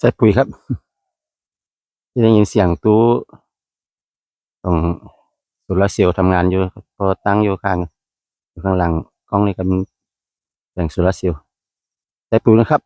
ใส่ปุ๋ยครับจะได้ยินเสียงตู้ตรงโซลาร์เซลล์ทำงานอยู่พอตั้งอยู่ข้างข้างหลังกล้องนี่ก็มีแสงโซลาร์เซลล์ใส่ปุ๋ยนะครับ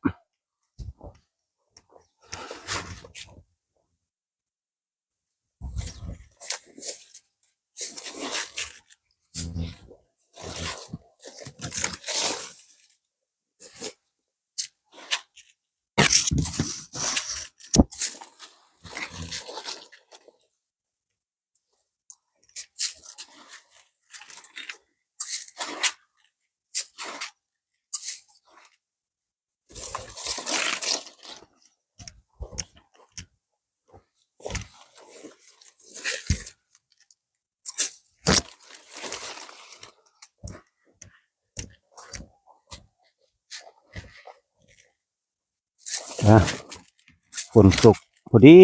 อะฝนตกพอดี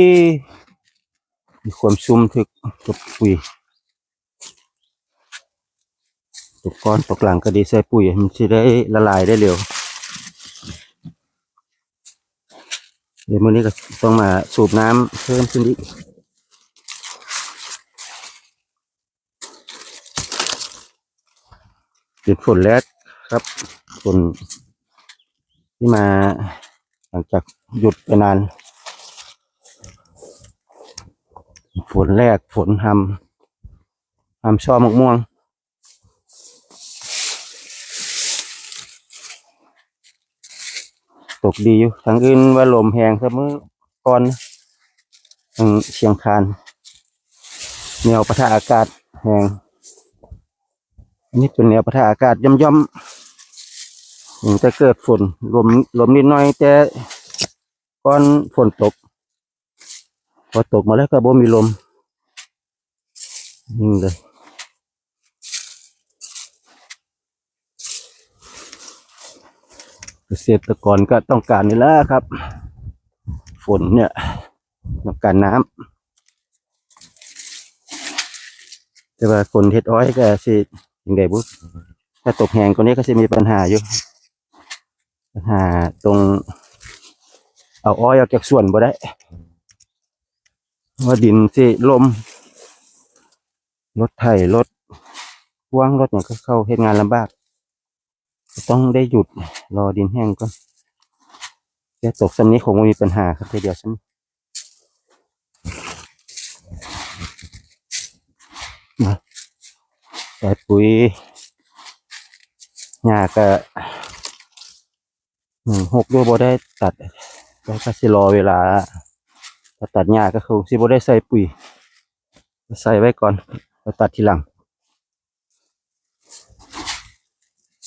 มีความชุ่มถึกตกปุ๋ยตกก้อนตกหลังก็ดีใส่ปุ๋ยมันจะได้ละลายได้เร็วเดี๋ยวมื้อนี้ก็ต้องมาสูบน้ำเพิ่มขึ้นอีกเป็นฝนแรกครับฝนที่มา หลังจากหยุดไปนาน ฝนแรกฝนทำทำช่อมะม่วงตกดีอยู่ทางอื่นว่าลมแหงเสมอก่อนทางเชียงคานแนวปะทะอากาศแหงอันนี้เป็นแนวปะทะอากาศย่อมย่อมๆ จะเกิดฝนลมลมนิดหน่อยแต่ก่อนฝนตก พอตกมาแล้วก็บ่มีลมนิ่งเลยเกษตรกรก็ต้องการนี่แหละครับ ฝนเนี่ยต้องการน้ำแต่ว่าคนเฮ็ดอ้อยก็สิยังไงบุ๊ถ้าตกแหงกว่านี้ก็จะมีปัญหาอยู่ หาตรง เอาอ้อยออกจากส่วนบ่ได้ว่าดินสิลมรถไถรถพ่างรถเนี่ยก็เข้าเฮ็ดงานลำบาก ต้องได้หยุดรอดินแห้งก่อนแต่ตกซ้ำนี้คงไม่มีปัญหาครับเดียวฉันมาใส่ปุ๋ยหญ้าก็ หกด้วยบ่ได้ตัดแล้วก็สิรอเวลาถ้าตัดหญ้าก็คงสิบ่ได้ใส่ปุ๋ยใส่ไว้ก่อนแล้วตัดทีหลัง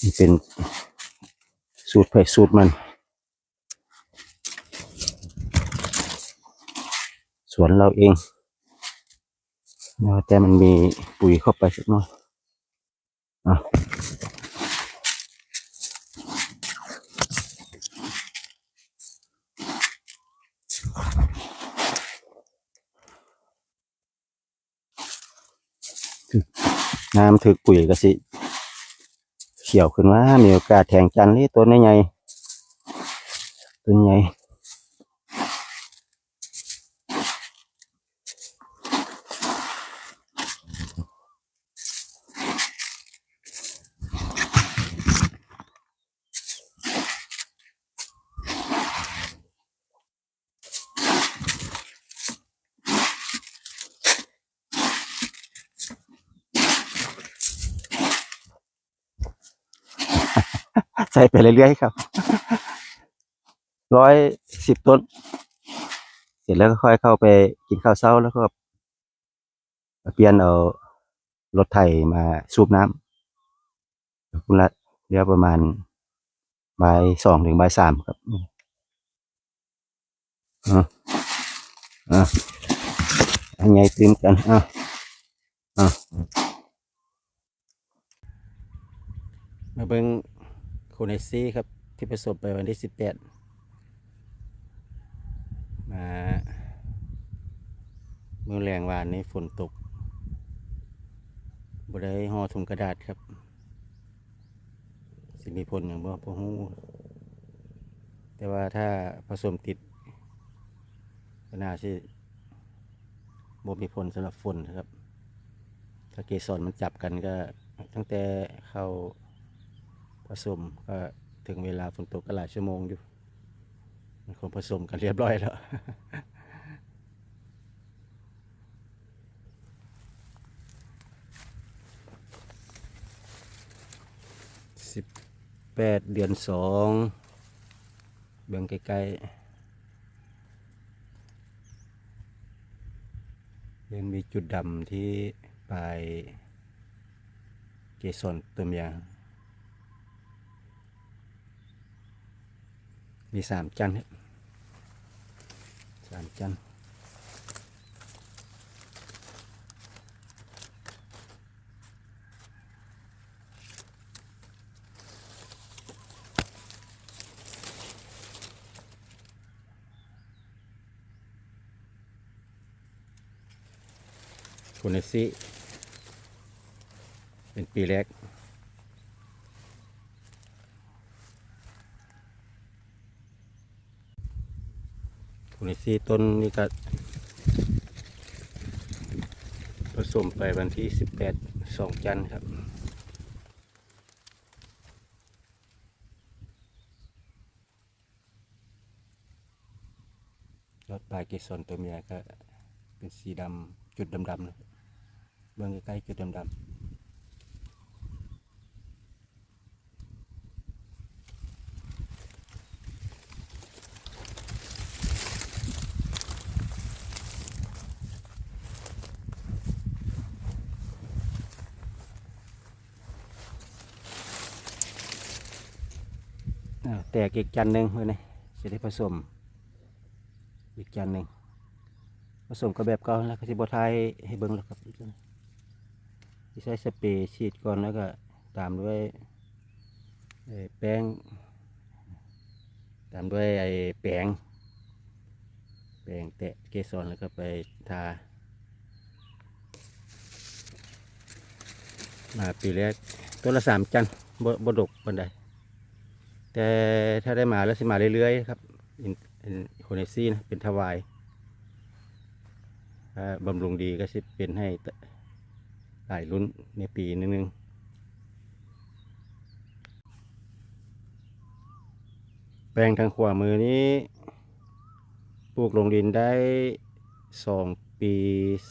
นี่เป็นสูตรไผ่สูตรมัน สวนเราเอง แต่มันมีปุ๋ยเข้าไปสักหน่อยอะ น้ำถึกปุ๋ยก็สิ เขียวขึ้นว่ามีโอกาสแทงจันทร์นี่ตัวใหญ่ตัวใหญ่ ใส่ไปเรื่อยๆครับ ร้อยสิบต้น เสร็จแล้วก็ค่อยเข้าไปกินข้าวเช้าแล้วก็เปลี่ยนเอารถไถมาสูบน้ำคุณละเรียกประมาณบ่ายสองถึงบ่ายสามครับอะอะอันไงตื่นกันอะอะมาเบิ่ง เนซี่ครับที่ประสบไปวันที่สิบแปดมาเมื่อแรงวานนี้ฝนตกบได้ห่อถุงกระดาษครับ สิมีผลอย่างบ่พอฮู้แต่ว่าถ้าผสมติดก็น่าสิบ่มีผลสำหรับฝนนะครับ ถ้าเกสรมันจับกันก็ตั้งแต่เข้า ผสมก็ถึงเวลาฝนตกก็หลายชั่วโมงอยู่ มันคงผสมกันเรียบร้อยแล้วสิบแปดเดือนสองเบิ่งใกล้ๆยังมีจุดดำที่ปลายเกสรตัวเมีย มีสามจันทร์ครับสามจันคุณเนซี่เป็นปีแรก คุณซี่ต้นนี่ก็ผสมไปวันที่สิบแปดสองจันครับยอดปลายเกสรตัวเมียก็เป็นสีดำจุดดำๆนะเบื้องใกล้ๆจุดดำๆ แตกอีกจันหนึ่งเมื่อนี้จะได้ผสม อีกจานหนึ่งผสมกับแบบเก่าแล้วก็สิบทายให้เบิ้งแล้วครับที่ใช้สเปรย์ฉีดก่อนแล้วก็ตามด้วยเอ่อแป้ง ตามด้วยไอ้แป้งแป้งแตะเกสรแล้วก็ไปทามาปีแรกตัวละสามจันบดดกบันได แต่ถ้าได้มาแล้วสิมาเรื่อยๆครับเป็นโคเนซี่นะเป็นถวายบำรุงดีก็สิเป็นให้หลายรุ่นในปีนึงแปลงทางขวามือนี้ปลูกลงดินได้สองปี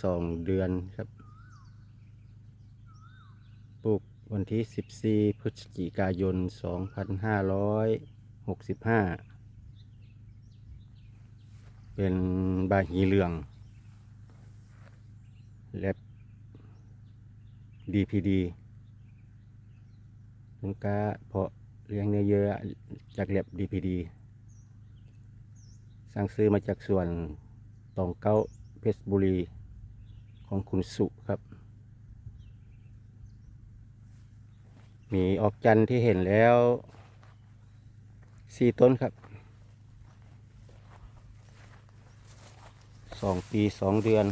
สองเดือนครับ ปลูก วันที่ 14 พฤศจิกายน 2565 เป็นบาหีเหลือง และ DPD ลุงกาเพาะเลี้ยงเนื้อเยอะจากแลบ DPD สร้างซื้อมาจากส่วนตองเก้าเพชรบุรีของคุณสุครับ มีออกจันที่เห็นแล้วสี่ต้นครับสองปีสองเดือน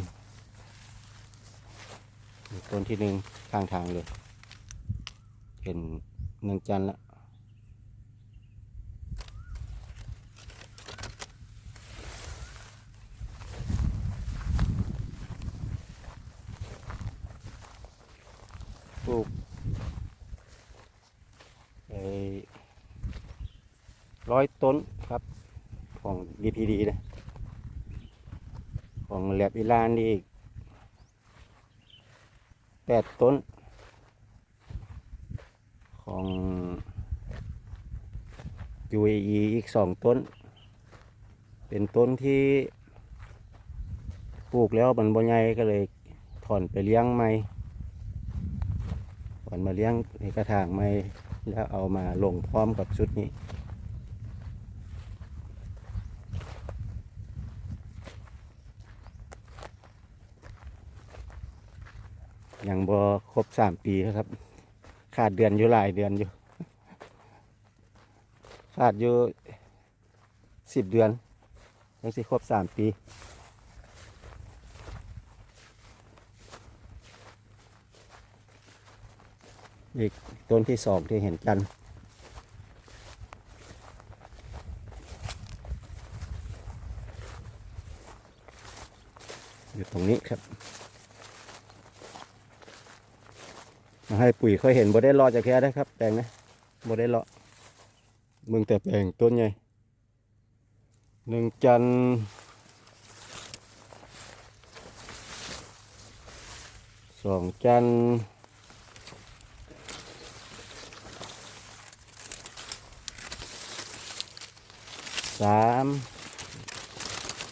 ต้นที่หนึ่งข้างทางเลย เห็นเนืองจันล้วปลูกไอ้ ร้อยต้นครับของ DPD นะของแลบอีลานนี่อีกแปดต้น ของ UAE อีกสองต้น เป็นต้นที่ปลูกแล้วมันบ่ใหญ่ก็เลยถอนไปเลี้ยงใหม่ถอนมาเลี้ยงในกระถางใหม่ แล้วเอามาลงพร้อมกับชุดนี้ ยังบ่ครบสามปีนะครับ ขาดเดือนอยู่หลายเดือนอยู่ ขาดอยู่สิบเดือนยังสิครบสามปี อีกต้นที่สองที่เห็นกัน อยู่ตรงนี้ครับ มาให้ปุ๋ยเขาเห็นบ่ได้รอจากแค่ได้ครับ แปลงนะบ่ได้รอมึงแต่แปลงต้นใหญ่หนึ่งจันสองจัน สาม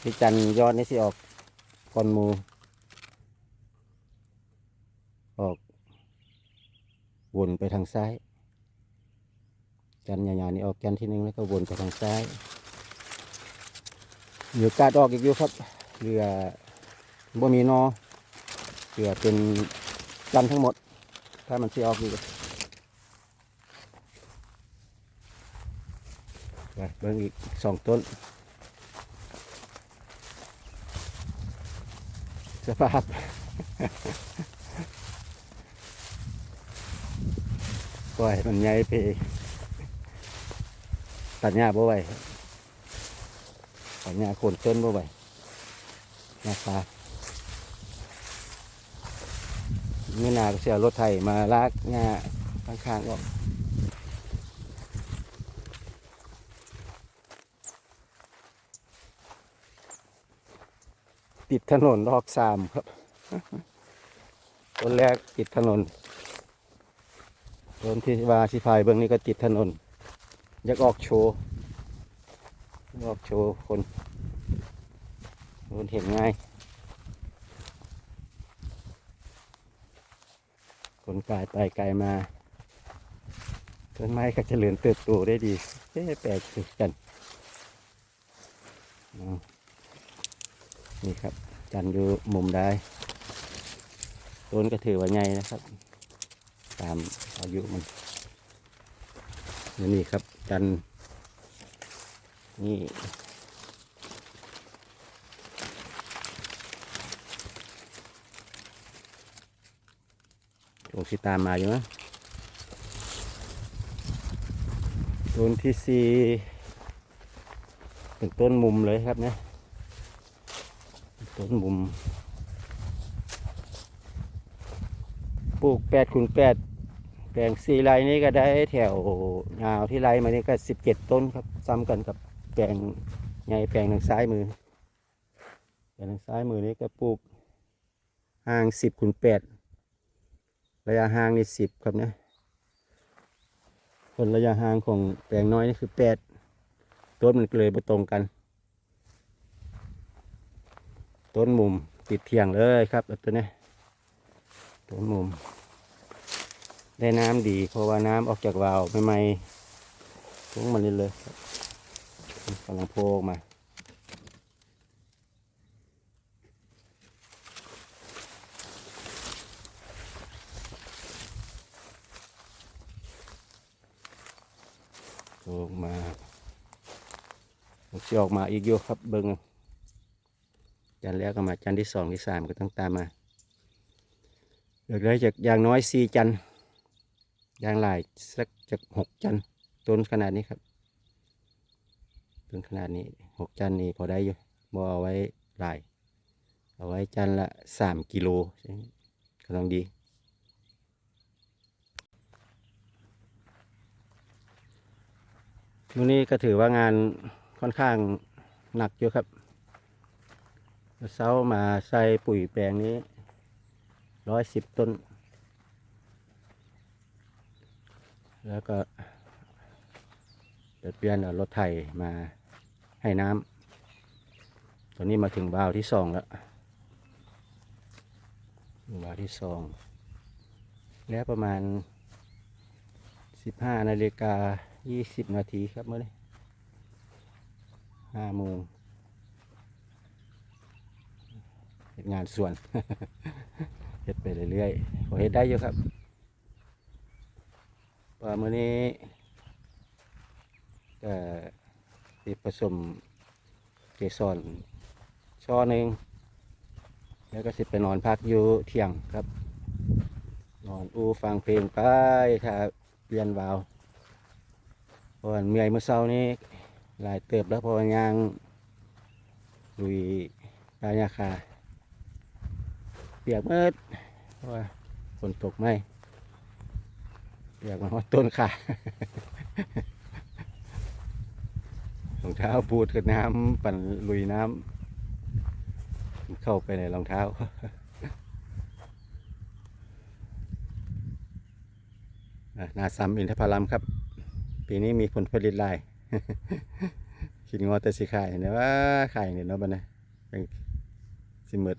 ที่จันยอดนี่สิออกก่อนมู ออก วนไปทางซ้าย จันยาวๆนี่ออกจันที่หนึ่งแล้วก็วนไปทางซ้ายเหลือกาดออกอีกอยู่ครับเหลือบ่มีนอเหลือเป็นจันทั้งหมด ถ้ามันสิออกอยู่ ไปเบิ่งอีกสองต้น สภาพปล่อยมันใหญ่ไปตัดหญ้าบ่ไหวตัดหญ้าโคนต้นบ่ไหวหน้าตาเมื่นาก็เสียรถไถมาลากหญ้าข้างๆออก ติดถนนรอกสามครับ ต้นแรกติดถนนต้นที่ว่าสิพายเบื้องนี้ก็ติดถนน อยากออกโชว์ออกโชว์คนคนเห็นง่ายคนกายไปไกลมาต้นไม้ก็เจริญเติบโตได้ดีเอ๊ะแปลกสุดกันอ๋อ นี่ครับจันอยู่มุมได้ต้นก็ถือว่าใหญ่นะครับ ตามอายุมันนี่ครับ จันนี่โอ้สิตามมาอยู่นะต้นที่สี่เป็นต้นมุมเลยครับเนี่ย ต้นมุมปลูกแปดคูณแปดแปลงสี่ไร่นี้ก็ได้แถวยาวที่ไร่มานี่ก็สิบเจ็ดต้นครับ ซ้ำกันกับแปลงใหญ่แปลงทางซ้ายมือแปลงทางซ้ายมือนี้ก็ปลูกห่างสิบคูณแปดระยะห่างนี่สิบครับนะส่วนระยะห่างของแปลงน้อยนี่คือแปดต้นมันเลยไม่ตรงกัน ต้นมุมติดเทียงเลยครับตัวนี้ต้นมุม ได้น้ำดีเพราะว่าน้ำออกจากวาล์วใหม่ๆทุ่งมันนี่เลยกำลังโผล่ออกมาล่ออกมาจะออกมาอีกอยู่ครับเบิ้ง จันทร์แล้วก็มาจันที่สองที่สามก็ต้องตามมาเหลือได้จากอย่างน้อยสี่จันอย่างหลายสักจากหกจันต้นขนาดนี้ครับต้นขนาดนี้หกจันนี่พอได้อยู่บ่เอาไว้หลาย เอาไว้จันละสามกิโลก็ต้องดีมื้อนี้ก็ถือว่างานค่อนข้างหนักอยู่ครับ เช้ามาใส่ปุ๋ยแปลงนี้ร้อยสิบต้น แล้วก็เดี๋ยวเปลี่ยนรถไถมาให้น้ำตอนนี้มาถึงบาวที่สองแล้วบาวที่สอง แล้วประมาณสิบห้านาฬิกายี่สิบนาทีครับเมื่อนี้ห้าโมง เ็ดงานส่วนเฮ็ดไปเรื่อยๆพอเฮ็ดได้อยู่ครับปลามื้อนี้ก็สิผสมเกสรช่อหนึ่งแล้วก็สิไปนอนพักอยู่เที่ยงครับ นอนอูฟังเพลงไปถ้าเปลี่ยนวาวเพราะว่าเมื่อยเมื่อเช้านี้หลายเติบแล้วพราะว่ายางลุยกายาคา ปียกเมื่อเพราะว่าฝนตกไหมเปียกมาฮอดต้นค่ะรองเท้าบูดกับน้ำปั่นลุยน้ำเข้าไปในรองเท้านาซัมอินทผลัมครับ ปีนี้มีผลผลิตลายคิดงอแต่สิขายเนี่ยว่าขายเนี่ยเนาะบัดนะยังสิหมด